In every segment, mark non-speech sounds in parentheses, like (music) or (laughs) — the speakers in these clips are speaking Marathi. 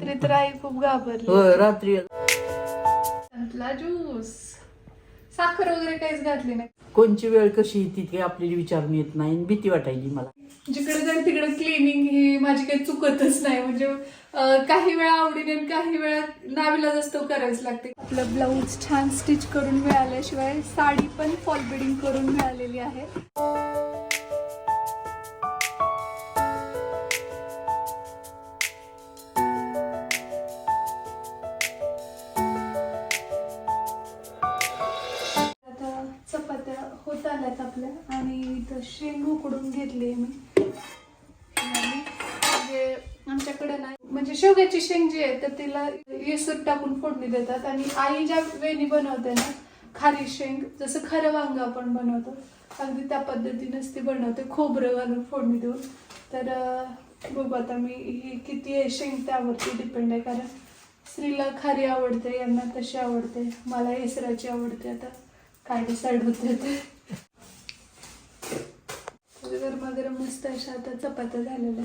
तरी तर आई खूप घाबरली. होय रात्री. ज्यूस. साखर वगैरे काहीच घातली नाही. कोणची वेळ कशी येते ती आपल्याला विचारून येत नाही आणि भीती वाटायली मला. जिकडे जाईल तिकडे क्लिनिंग ही माझी काही चुकतच नाही. म्हणजे अं, काही वेळा आवडीने आणि काही वेळा नावीला जास्त करायच लागते. आपलं ब्लाऊज छान स्टिच करून मिळाल्याशिवाय साडी पण फॉल बिडिंग करून मिळालेली आहे. घेतली आहे मी. म्हणजे आमच्याकडे नाही. म्हणजे शेवग्याची शेंग जी आहे तर तिला येसूर टाकून फोडणी देतात. आणि आई ज्या वेणी बनवते ना खारी शेंग जसं खरं वांग आपण बनवतो अगदी त्या पद्धतीनेच ती बनवते खोबरं घालून फोडणी देऊन. तर बघू आता मी ही किती आहे शेंग त्यावरती डिपेंड आहे. कारण स्त्रीला खारी आवडते यांना तशी आवडते. मला येसराची आवडते आता. काय डिसाईड होते ते. तर गरमागरम मस्त अशा आता चपात्या झालेल्या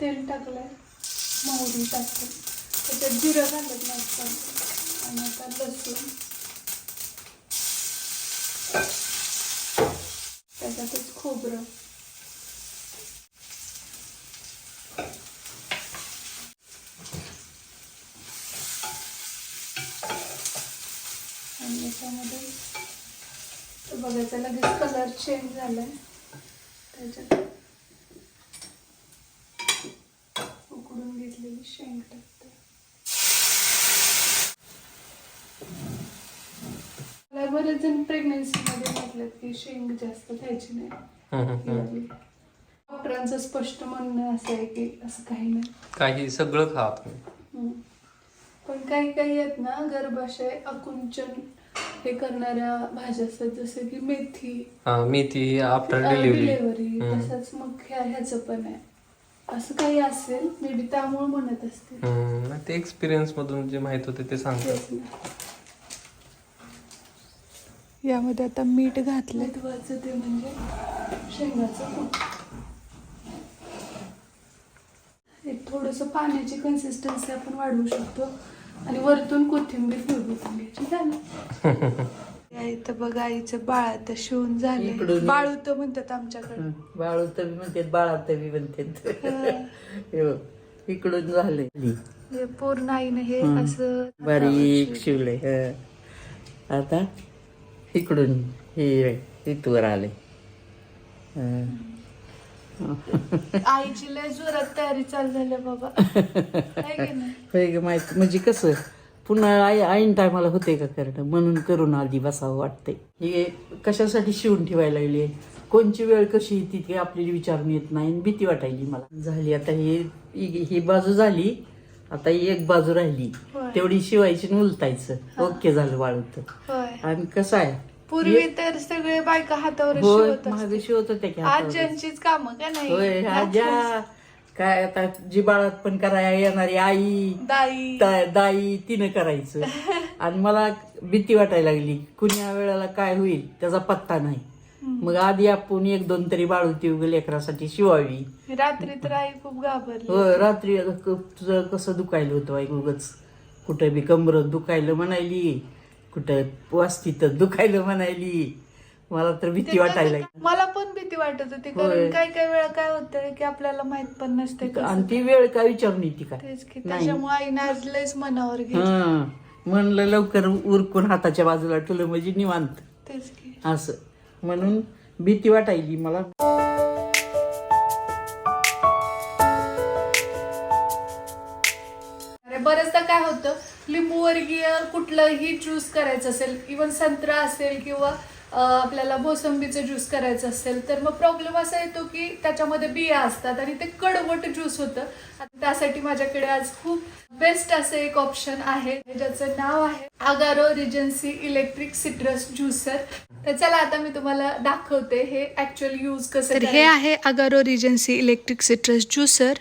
तेल टाकलंय मोहरी टाकते त्याच्यात जिरं घालत मस्त आणि आता लसूण. त्याच्यातच खोबरं. आणि याच्यामध्ये तो बघायचा लगेच कलर चेंज झालाय. त्याच्यात उकडून घेतलेली शेंग टाकते. मला बरेच जण प्रेग्नन्सी मध्ये म्हटलं की शेंग जास्त खायची नाही. डॉक्टरांचं स्पष्ट म्हणणं असं आहे की असं काही नाही. काही सगळं खा. पण काही काही आहेत ना गर्भाशय आकुंचन हे करणाऱ्या भाज्या असतात जसं की मेथी. हा, मेथी आफ्टर डिलिव्हरी डिलेव्हरी तसंच मग ह्या ह्याचं पण आहे. असं काही असेल मे बी त्यामुळे म्हणत असते. ते एक्सपिरियन्स मधून जे माहीत होते ते सांगतात. यामध्ये आता मीठ घातलं महत्वाचं ते म्हणजे शेंगाचं कूट. एक थोडंसं पाण्याची कन्सिस्टन्सी आपण वाढवू शकतो. आणि वरतून कोथिंबीर झालं. (laughs) या इथं बघा आईचं बाळ आता शिवून झाले इकडून- बाळू तर म्हणतात आमच्याकडे. बाळू तवी म्हणते बाळा तवी म्हणते (laughs) हो, इकडून झाले हे पूर्ण आईने हे. असं बारीक शिवले हं. आता इकडून हे इथवर आले. आईची लय जोरात तयारी चालू झाली बाबा. की नाही? (laughs) होय ग माहिती म्हणजे कसं पुन्हा आई ऐन टायमाला होते का करणं म्हणून करून आधी बसावं वाटतंय. हे कशासाठी शिवून ठेवायला लागली? कोणची वेळ कशी येते ती आपल्याला विचारून येत नाही आणि भीती वाटायली मला. झाली आता ही ही ही बाजू झाली आता ही एक बाजू राहिली. होय. तेवढी शिवायची आणि उलटायचं. ओके झालं वाळूत होय. आणि कसं आहे? पूर्वी तर सगळे बायका हातावर होय शिवत महाग शिवत होत्या की हातावर. आज्यांचीच काम का नाही? आज्या काय आता जी बाळात पण करायला येणारी आई दाई. दाई तिनं करायचं. (laughs) आणि मला भीती वाटायला लागली कुण्या वेळेला काय होईल त्याचा पत्ता नाही. मग आधी आपण एक दोन तरी बाळूती वगैरे लेकरासाठी शिवावी. रात्री तर आई खूप घाबरली होय रात्री क- तुझं कसं दुखायलं होतं बाई उगच. कुठं बी कमरत दुखायलं म्हणायली. कुठं वास्तीत दुखायलं म्हणायली मला तर भीती ते वाटायला मला पण भीती वाटत होती होय. कारण काय काय वेळा काय होतंय की आपल्याला माहीत पण नसते कसं. आणि ती वेळ काय विचारून येते काय तेच की नाही. त्याच्यामुळे आईने आज लयच मनावर घेतलं. हं. म्हणलं लवकर उरकून हाताच्या बाजूला ठेवलं म्हणजे निवांत. तेच की. असं. म्हणून भीती वाटायली मला. अरे बरेचदा काय होतं लिंबू वर्गीय कुठलंही ज्यूस करायचं असेल इवन संत्रा असेल किंवा आपल्याला मोसंबीचं ज्यूस करायचं असेल तर मग प्रॉब्लेम असा येतो की त्याच्यामध्ये बिया असतात आणि ते कडवट ज्यूस होतं. त्यासाठी माझ्याकडे आज खूप बेस्ट असं एक ऑप्शन आहे ज्याचं नाव आहे Agaro Regency electric citrus juicer तर चला आता मी तुम्हाला दाखवते हे ऍक्च्युअल यूज कसं हे आहे Agaro Regency electric citrus juicer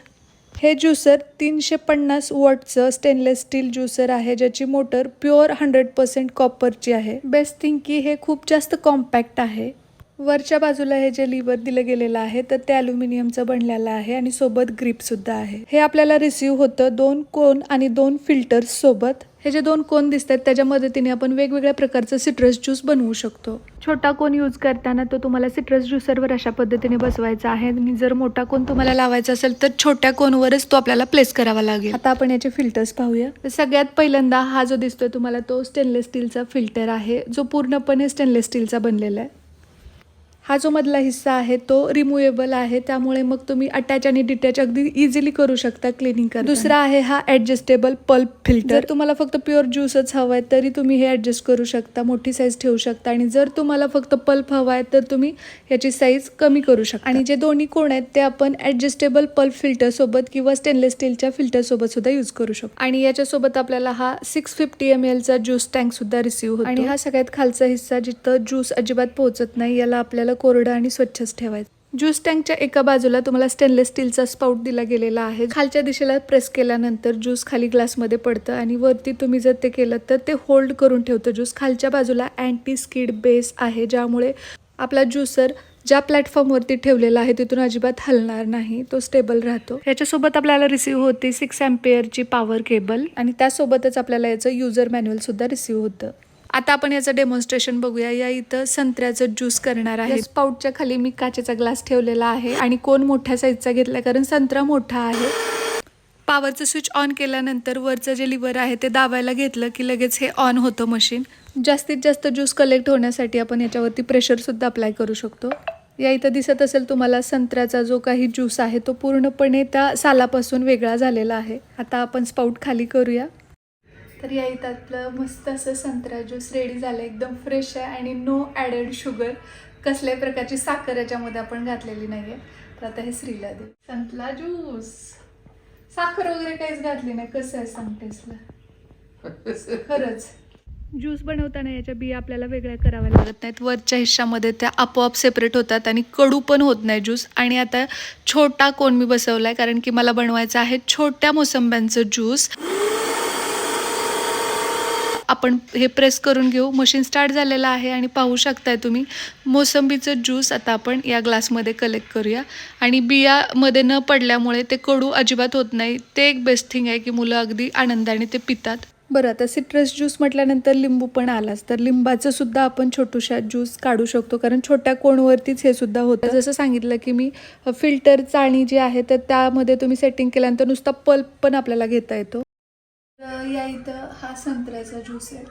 हे ज्युसर तीनशे पन्नास वॉटचं स्टेनलेस स्टील ज्युसर आहे ज्याची मोटर प्युअर हंड्रेड पर्सेंट कॉपरची आहे. बेस्ट थिंग की हे खूप जास्त कॉम्पॅक्ट आहे. वरच्या बाजूला हे जे लिव्हर दिलं गेलेलं आहे तर ते अल्युमिनियमचं बनलेलं आहे आणि सोबत ग्रीप सुद्धा आहे. हे आपल्याला रिसीव्ह होतं दोन कोन आणि दोन फिल्टर्स सोबत. हे जे दोन कोन दिसत आहेत त्याच्या मदतीने आपण वेगवेगळ्या प्रकारचं सिट्रस ज्यूस बनवू शकतो. छोटा कोन यूज करताना तो तुम्हाला सिट्रस ज्युसरवर अशा पद्धतीने बसवायचा आहे. आणि जर मोठा कोन तुम्हाला लावायचा असेल तर छोट्या कोनवरच तो आपल्याला प्लेस करावा लागेल. आता आपण याचे फिल्टर्स पाहूया. तर सगळ्यात पहिल्यांदा हा जो दिसतोय तुम्हाला तो स्टेनलेस स्टीलचा फिल्टर आहे. जो पूर्णपणे स्टेनलेस स्टीलचा बनलेला आहे. हा जो मधला हिस्सा आहे तो रिमुवेबल आहे. त्यामुळे मग तुम्ही अटॅच आणि डिटॅच अगदी इझिली करू शकता क्लिनिंग करा दुसरा आहे हा ऍडजस्टेबल पल्प फिल्टर तुम्हाला फक्त प्युअर ज्यूसच हवाय तरी तुम्ही हे ऍडजस्ट करू शकता मोठी साईज ठेवू शकता. आणि जर तुम्हाला फक्त पल्प हवाय तर तुम्ही याची साईज कमी करू शकता. आणि जे दोन्ही कोण आहेत ते आपण ऍडजस्टेबल पल्प फिल्टर सोबत किंवा स्टेनलेस स्टीलच्या फिल्टर सोबत सुद्धा यूज करू शकतो. आणि याच्यासोबत आपल्याला हा सिक्स फिफ्टी एम एलचा ज्यूस टँक सुद्धा रिसिव्ह होतो. आणि हा सगळ्यात खालचा हिस्सा जिथं ज्यूस अजिबात पोहोचत नाही याला आपल्याला कोरडं आणि स्वच्छच ठेवायचं. ज्यूस टँकच्या एका बाजूला तुम्हाला स्टेनलेस स्टीलचा स्पाउट दिला गेलेला आहे. खालच्या दिशेला प्रेस केल्यानंतर ज्यूस खाली ग्लासमध्ये पडतं आणि वरती तुम्ही जर ते केलं तर ते होल्ड करून ठेवतं. ज्यूस खालच्या बाजूला अँटी स्किड बेस आहे ज्यामुळे आपला ज्युसर ज्या प्लॅटफॉर्मवरती ठेवलेला आहे तिथून अजिबात हलणार नाही तो स्टेबल राहतो. याच्यासोबत आपल्याला रिसीव्ह होते सिक्स अँपेअरची पॉवर केबल आणि त्यासोबतच आपल्याला याचं युजर मॅन्युअल सुद्धा रिसीव्ह होतं. आता आपण याचं डेमॉन्स्ट्रेशन बघूया. या इथं संत्र्याचं ज्यूस करणार आहे स्पाउटच्या खाली मी काचेचा ग्लास ठेवलेला आहे आणि कोण मोठ्या साईजचा घेतला? कारण संत्रा मोठा आहे. पॉवरचं स्विच ऑन केल्यानंतर वरचं जे लिव्हर आहे ते दाबायला घेतलं की लगेच हे ऑन होतं मशीन जास्तीत जास्त ज्यूस कलेक्ट होण्यासाठी आपण याच्यावरती प्रेशरसुद्धा अप्लाय करू शकतो. या इथं दिसत असेल तुम्हाला संत्र्याचा जो काही ज्यूस आहे तो पूर्णपणे त्या सालापासून वेगळा झालेला आहे. आता आपण स्पाउट खाली करूया. तर या इथं आपलं मस्त असं संत्रा ज्यूस रेडी झालं एकदम फ्रेश आहे आणि नो ॲडेड शुगर कसल्याही प्रकारची साखर याच्यामध्ये आपण घातलेली नाही आहे तर आता हे श्रीला दे. संतला ज्यूस साखर वगैरे काहीच घातली नाही. कसं आहे सांगतेसला खरंच. ज्यूस बनवताना याच्या बिया आपल्याला वेगळ्या कराव्या लागत नाहीत. वरच्या हिश्श्यामध्ये त्या आपोआप सेपरेट होतात आणि कडू पण होत नाही ज्यूस आणि आता छोटा कोण मी बसवला आहे कारण की मला बनवायचं आहे छोट्या मोसंब्यांचं ज्यूस आपण हे प्रेस करून घेऊ. मशीन स्टार्ट झालेलं आहे आणि पाहू शकताय तुम्ही. मोसंबीचं ज्यूस आता आपण या ग्लासमध्ये कलेक्ट करूया. आणि बियामध्ये न पडल्यामुळे ते कडू अजिबात होत नाही. ते एक बेस्ट थिंग आहे की मुलं अगदी आनंदाने ते पितात. बरं आता सिट्रस ज्यूस म्हटल्यानंतर लिंबू पण आलाच. तर लिंबाचं सुद्धा आपण छोटूशा ज्यूस काढू शकतो. कारण छोट्या कोणवरतीच हे सुद्धा होतं. जसं सांगितलं की मी फिल्टर चाळणी जी आहे तर त्यामध्ये तुम्ही सेटिंग केल्यानंतर नुसता पल्प पण आपल्याला घेता येतो. या इथं हा संत्र्याचा ज्यूस आहे.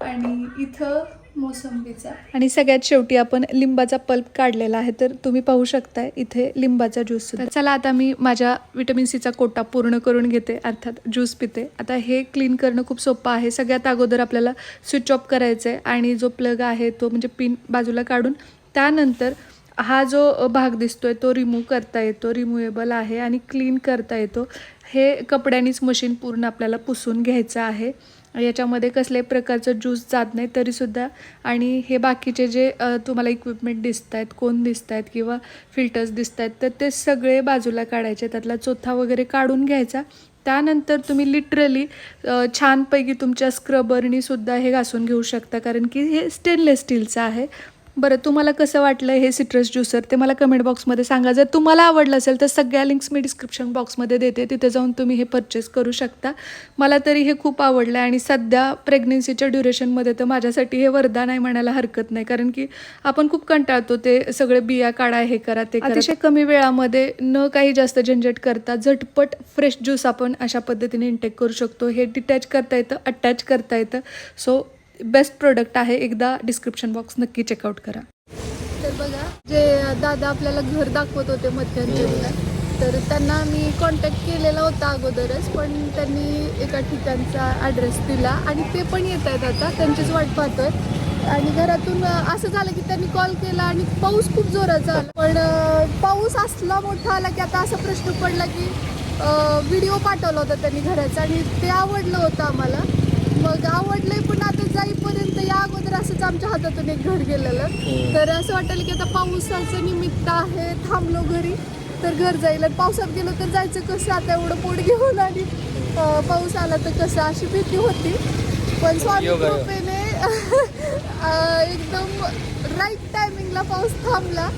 आणि इथं मोसंबीचा. आणि सगळ्यात शेवटी आपण लिंबाचा पल्प काढलेला आहे तर तुम्ही पाहू शकताय इथे लिंबाचा ज्यूस सुद्धा. चला आता मी माझ्या विटॅमिन सीचा कोटा पूर्ण करून घेते अर्थात ज्यूस पिते. आता हे क्लीन करणं खूप सोपं आहे. सगळ्यात अगोदर आपल्याला स्विच ऑफ करायचं आहे आणि जो प्लग आहे तो म्हणजे पिन बाजूला काढून त्यानंतर हा जो भाग दिसतोय तो रिमूव्ह करता येतो रिमुवेबल आहे आणि क्लीन करता येतो. हे कपड्यानीच मशीन पूर्ण आपल्याला पुसून घ्यायचं आहे. याच्यामध्ये कसल्याही प्रकारचं ज्यूस जात नाही तरीसुद्धा. आणि हे बाकीचे जे तुम्हाला इक्विपमेंट दिसत आहेत कोण दिसत आहेत किंवा फिल्टर्स दिसत आहेत तर ते सगळे बाजूला काढायचे. त्यातला चोथा वगैरे काढून घ्यायचा. त्यानंतर तुम्ही लिटरली छानपैकी तुमच्या स्क्रबरनीसुद्धा हे घासून घेऊ शकता. कारण की हे स्टेनलेस स्टीलचं आहे. बरं तुम्हाला कसं वाटलं हे सिट्रस ज्युसर ते मला कमेंट बॉक्समध्ये सांगा. जर तुम्हाला आवडलं असेल तर सगळ्या लिंक्स मी डिस्क्रिप्शन बॉक्समध्ये देते. तिथे जाऊन तुम्ही हे परचेस करू शकता. मला तरी हे खूप आवडलं आहे आणि सध्या प्रेग्नेन्सीच्या ड्युरेशनमध्ये तर माझ्यासाठी हे वरदान आहे म्हणायला हरकत नाही. कारण की आपण खूप कंटाळतो ते सगळे बिया काढा हे करा ते अतिशय कमी वेळामध्ये न काही जास्त झंझट करता झटपट फ्रेश ज्यूस आपण अशा पद्धतीने इंटेक करू शकतो. हे डिटॅच करता येतं अटॅच करता येतं. सो बेस्ट प्रोडक्ट आहे एकदा डिस्क्रिप्शन बॉक्स नक्की चेकआउट करा. तर बघा जे दादा आपल्याला घर दाखवत होते मध्यंतरीला तर त्यांना मी कॉन्टॅक्ट केलेला होता अगोदरच पण त्यांनी एका ठिकाणचा ॲड्रेस दिला आणि ते पण येत आहेत आता त्यांचीच वाट पाहतोय. आणि घरातून असं झालं की त्यांनी कॉल केला आणि पाऊस खूप जोराचा आला. पण पाऊस असला मोठा आला की आता असा प्रश्न पडला की व्हिडिओ पाठवला होता त्यांनी घराचा आणि ते आवडलं होतं आम्हाला. मग आवडलंय पण आता जाईपर्यंत या अगोदर असंच आमच्या हातातून एक घर गेलेलं. तर असं वाटेल की आता पावसाचं निमित्त आहे थांबलो घरी तर घर जाईल. पावसात गेलो तर जायचं कसं? आता एवढं पोट घेऊन आणि पाऊस आला तर कसं? अशी भीती होती. पण स्वामी. कृपेने एकदम राईट टायमिंगला पाऊस थांबला.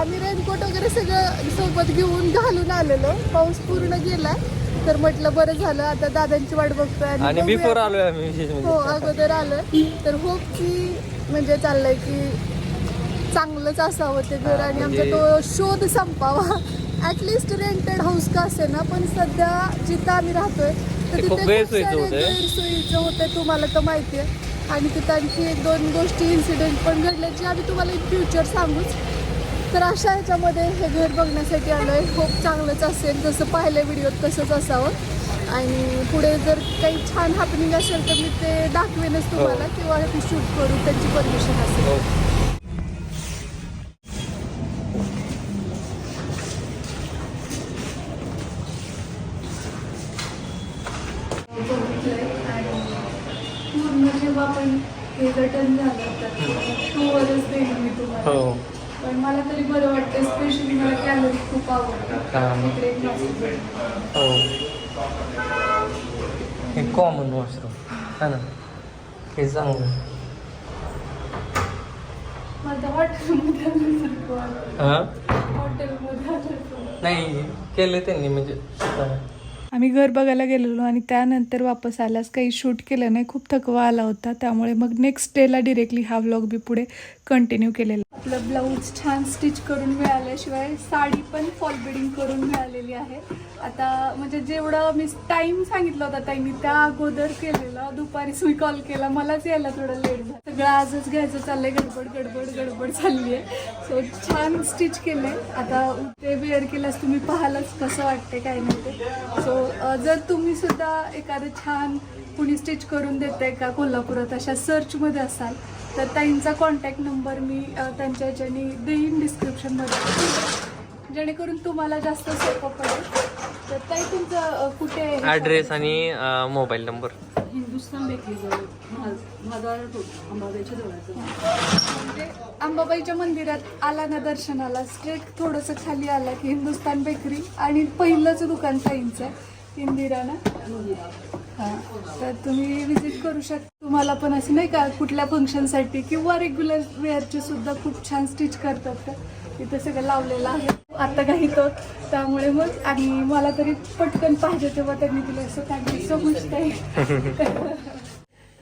आम्ही रेनकोट वगैरे सगळं सोबत घेऊन घालून आलेलो. पाऊस पूर्ण गेला. तर म्हटलं बरं झालं आता दादांची वाट बघतोय आणि बघूया. बिफोर आलोय आम्ही विशेष हो म्हणजे अगोदर आलं तर होप की म्हणजे चाललंय की चांगलंच असावं ते घर आणि आमचा तो शोध संपावा. ऍटलिस्ट रेंटेड हाऊस का असे ना पण सध्या जिथं आम्ही राहतोय तर ते तिथे खूप गैरसोयीचं सारे होतंय. गैरसोयीचं होतंय तुम्हाला तर माहिती आहे. आणि तिथं आणखी एक दोन गोष्टी इन्सिडेंट पण घडल्याची आम्ही तुम्हाला इन फ्युचर सांगूच. तर अशा ह्याच्यामध्ये हे घर बघण्यासाठी आलोय. खूप चांगलंच असेल. जसं पाहिलं व्हिडिओत तसंच असावं. आणि पुढे जर काही छान हॅपनिंग असेल तर मी ते दाखवेनच तुम्हाला किंवा शूट करू. त्यांची परमिशन असेल. स्पेशली मला कॅलरी खूप आवडतं हा. हो हे कॉमन वॉशरूम हा ना हे चांगलं नाही केलं त्यांनी म्हणजे. आम्ही घर बघायला गेलेलो आणि त्यानंतर वापस आल्यास काही शूट केलं नाही खूप थकवा आला होता. त्यामुळे मग नेक्स्ट डेला डिरेक्टली हा व्लॉग बी पुढे कंटिन्यू केलेला. आपलं ब्लाऊज छान स्टिच करून मिळाल्याशिवाय साडी पण फॉल बिडिंग करून मिळालेली आहे. आता म्हणजे जेवढं मी टाइम सांगितलं होता ताईंनी त्या अगोदर केलेलं. दुपारीच मी कॉल केला मलाच यायला थोडं लेट झालं. सगळं आजच घ्यायचं चाललंय गडबड गडबड गडबड चालली आहे सो छान स्टिच केलंय आता ते वेअर केल्यास तुम्ही पाहालच कसं वाटते काय नाही ते सो जर तुम्ही सुद्धा एखादं छान कुणी स्टिच करून देते का कोल्हापुरात अशा सर्चमध्ये असाल तर ताईंचा कॉन्टॅक्ट नंबर मी त्यांच्या ह्याच्यानी देईन डिस्क्रिप्शनमध्ये जेणेकरून तुम्हाला जास्त सोपं पडेल. तर ताई तुमचं कुठे आहे? ॲड्रेस आणि मोबाईल नंबर हिंदुस्थान बेकरी जवळ महाद्वार अंबाबाईच्या जवळ म्हणजे अंबाबाईच्या मंदिरात आला ना दर्शनाला स्ट्रेट थोडंसं खाली आला की हिंदुस्तान बेकरी आणि पहिलंच दुकान ताईंचं आहे इंदिरा ना तर तुम्ही विजिट करू शकता. तुम्हाला पण असं नाही का कुठल्या फंक्शनसाठी किंवा रेग्युलर वेअरचे सुद्धा खूप छान स्टिच करतात का? इथं सगळं लावलेलं आहे. आता काही तो त्यामुळे मग आणि मला तरी पटकन पाहिजे तेव्हा त्यांनी दिलं असं. थँक्यू सो मच ताई.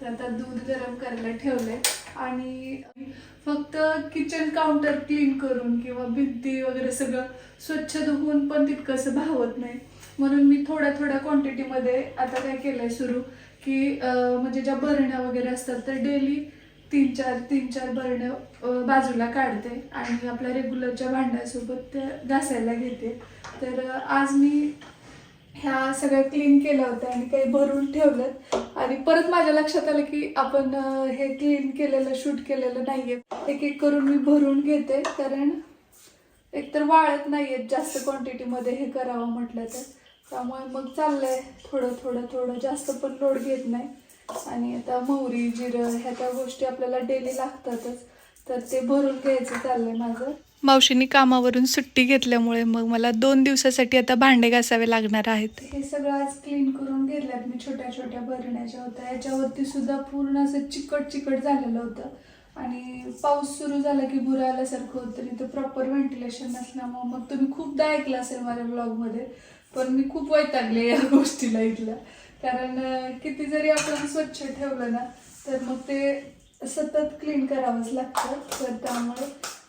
आता दूध गरम करायला ठेवलंय. आणि फक्त किचन काउंटर क्लीन करून किंवा भिंती वगैरे सगळं स्वच्छ धुवून पण तितकंसं भावत नाही. म्हणून मी थोड्या थोड्या क्वांटिटीमध्ये आता काय केलंय सुरू की म्हणजे ज्या बरण्या वगैरे असतात तर डेली तीन चार तीन चार बरण्या बाजूला काढते आणि आपल्या रेग्युलरच्या भांड्यासोबत त्या घासायला घेते. तर आज मी ह्या सगळ्या क्लीन केल्या होत्या आणि काही भरून ठेवल्यात. आणि परत माझ्या लक्षात आलं की आपण हे क्लीन केलेलं शूट केलेलं नाहीये. एक एक करून मी भरून घेते कारण एकतर वाळत नाहीयेत जास्त क्वांटिटीमध्ये हे करावं म्हटलं तर. त्यामुळे मग चाललंय थोडं थोडं थोडं. जास्त पण लोड घेत नाही. आणि आता मोहरी जिरं ह्या त्या गोष्टी आपल्याला डेली लागतातच. तर ते भरून घ्यायचं चाललंय माझं. मावशींनी कामावरून सुट्टी घेतल्यामुळे मग मला दोन दिवसासाठी आता भांडे घासावे लागणार आहेत. हे सगळं आज क्लीन करून घेतल्यात मी छोट्या छोट्या भरण्याच्या होत्या. याच्यावरती सुद्धा पूर्ण असं चिकट चिकट झालेलं होतं. आणि पाऊस सुरू झाला की बुरा आल्यासारखं होतं. आणि ते प्रॉपर व्हेंटिलेशन नसल्यामुळे मग तुम्ही खूपदा ऐकलं असेल माझ्या ब्लॉगमध्ये पण मी खूप वैतागले या गोष्टीला इथल्या. कारण किती जरी आपण स्वच्छ ठेवलं ना तर मग ते सतत क्लीन करावंच लागतं. तर त्यामुळे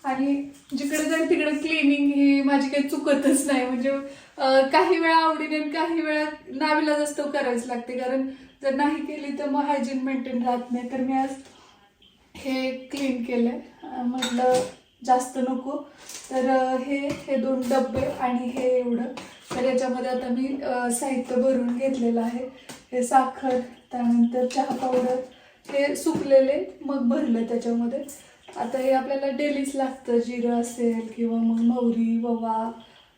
आणि जिकडे जाईल तिकडे क्लिनिंग ही माझी काही चुकतच नाही. म्हणजे काही वेळा आवडीने आणि काही वेळा नावीला जास्त करावीच लागते. कारण जर नाही केली तर मग हायजीन मेंटेन राहत नाही. तर मी आज हे क्लीन केलं म्हटलं जास्त नको. तर हे हे दोन डबे आणि हे एवढं. तर याच्यामध्ये आता मी साहित्य भरून घेतलेलं आहे. हे साखर त्यानंतर चहा पावडर हे सुकलेले मग भरलं त्याच्यामध्ये. आता हे आपल्याला डेलीच लागतं जिरं असेल किंवा मग मोहरी ववा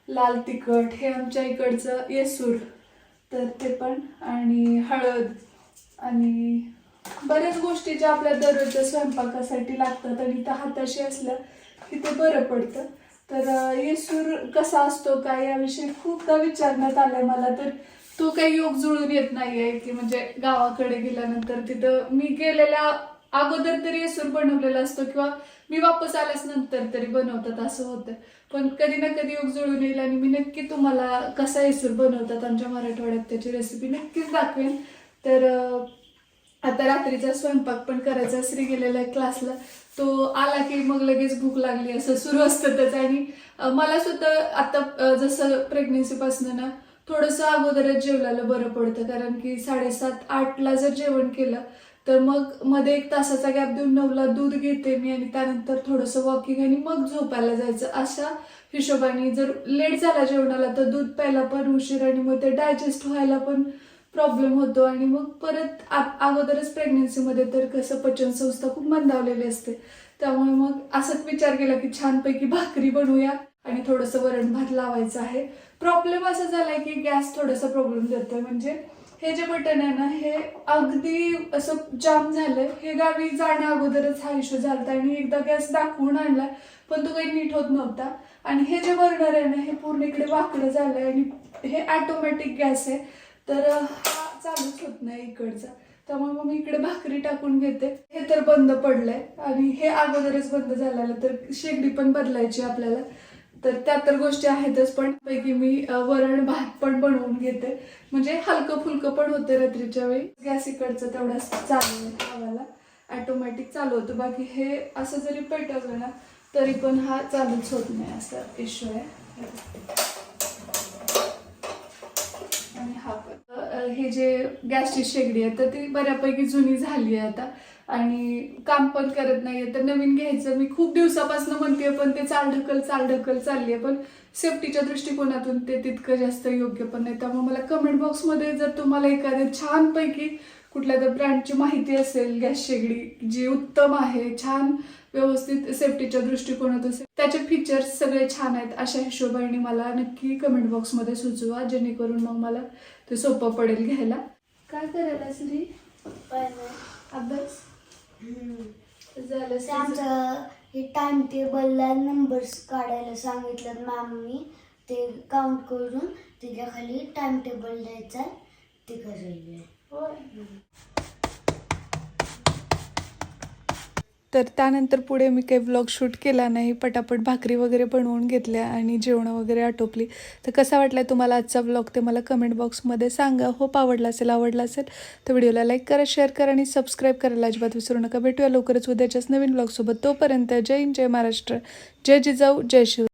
लाल तिखट हे आमच्या इकडचं येसूर. तर ते पण आणि हळद आणि बऱ्याच गोष्टी ज्या आपल्या दररोजच्या स्वयंपाकासाठी लागतात आणि त्या हाताशी असल्या की ते बरं पडतं. तर येसूर कसा असतो काय याविषयी खूपदा विचारण्यात आलंय मला तर तो काही योग जुळून येत नाहीये की म्हणजे गावाकडे गेल्यानंतर तिथं मी गेलेल्या अगोदर तरी येसूर बनवलेला असतो किंवा मी वापस आल्यास नंतर तरी बनवतात असं होतं. पण कधी ना कधी योग जुळून येईल आणि मी नक्की तुम्हाला कसा येसूर बनवतात आमच्या मराठवाड्यात त्याची रेसिपी नक्कीच दाखवेन. तर आता रात्रीचा स्वयंपाक पण करायचा श्री गेलेला आहे क्लासला तो आला की मग लगेच भूक लागली असं सुरू असतं त्याचं. आणि मला सुद्धा आता जसं प्रेग्नेन्सीपासून ना थोडंसं अगोदरच जेवल्याला बरं पडतं. कारण की साडेसात आठला जर जेवण केलं तर मग मध्ये एक तासाचा गॅप देऊन नऊला दूध घेते मी आणि त्यानंतर थोडंसं वॉकिंग आणि मग झोपायला जायचं. अशा हिशोबाने जर लेट झाला जेवणाला तर दूध प्यायला पण उशीर आणि मग ते डायजेस्ट व्हायला पण प्रॉब्लेम होतो आणि मग परत अगोदरच प्रेग्नेन्सीमध्ये तर कसं पचनसंस्था खूप मंदावलेली असते. त्यामुळे मग असंच विचार केला की छानपैकी भाकरी बनवूया आणि थोडंसं वरण भात लावायचं आहे. प्रॉब्लेम असा झालाय की गॅस थोडासा प्रॉब्लेम देतोय. म्हणजे हे जे बटन आहे ना हे अगदी असं जाम झालंय. हे गावी जाण्या अगोदरच हा इश्यू झाला आणि एकदा गॅस दाखवून आणला पण तो काही नीट होत नव्हता. आणि हे जे बर्नर आहे ना हे पूर्ण इकडे वाकडं झालंय आणि हे ऑटोमॅटिक गॅस आहे. तर हा चालूच होत नाही इकडचा. त्यामुळे मग मी इकडे भाकरी टाकून घेते. हे तर बंद पडलंय. आणि हे अगोदरच बंद झालेलं तर शेगडी पण बदलायची आपल्याला. तर त्या तर गोष्टी आहेतच पण पैकी मी वरण भात पण बनवून घेते. म्हणजे हलकं फुलकं पण होते रात्रीच्या वेळी. गॅस इकडचं तेवढाच चालू आहे ॲटोमॅटिक चालू होतं. बाकी हे असं जरी पेटवलं ना तरी पण हा चालूच होत नाही असा इश्यू आहे. हे जे गॅसची शेगडी आहे तर ती बऱ्यापैकी जुनी झाली आहे आता. आणि काम पण करत नाहीये. तर नवीन घ्यायचं. मी खूप दिवसापासून म्हणते पण ते चालढकल चालढकल चालली आहे पण सेफ्टीच्या दृष्टिकोनातून ते तितकं जास्त योग्य पण नाही. त्यामुळे मला कमेंट बॉक्समध्ये जर तुम्हाला एखाद्या छानपैकी कुठल्या तर ब्रँडची माहिती असेल गॅस शेगडी जी उत्तम आहे छान व्यवस्थित सेफ्टीच्या दृष्टिकोनातून त्याचे फीचर्स सगळे छान आहेत अशा हिशोबाने मला नक्की कमेंट बॉक्समध्ये सुचवा जेणेकरून मग मला ते सोपं पडेल घ्यायला. काय करायला श्री अभ्यास? झालं ते श्रीचं? आमचं हे टाइम टेबलला नंबर्स काढायला सांगितलं मॅमनी. ते काउंट करून त्याच्याखाली टाइम टेबल द्यायचा. ते करायला होय. तर त्यानंतर पुढे मी काही व्लॉग शूट केला नाही. पटापट भाकरी वगैरे बनवून घेतल्या आणि जेवणं वगैरे आटोपली. तर कसा वाटला तुम्हाला आजचा व्लॉग ते मला कमेंट बॉक्समध्ये सांगा. होप आवडला असेल आवडला असेल तर व्हिडिओला लाईक करा शेअर करा आणि सबस्क्राईब करायला अजिबात विसरू नका. भेटूया लवकरच उद्याच्याच नवीन ब्लॉगसोबत तोपर्यंत जय हिंद जय महाराष्ट्र. जय जिजाऊ जय शिव.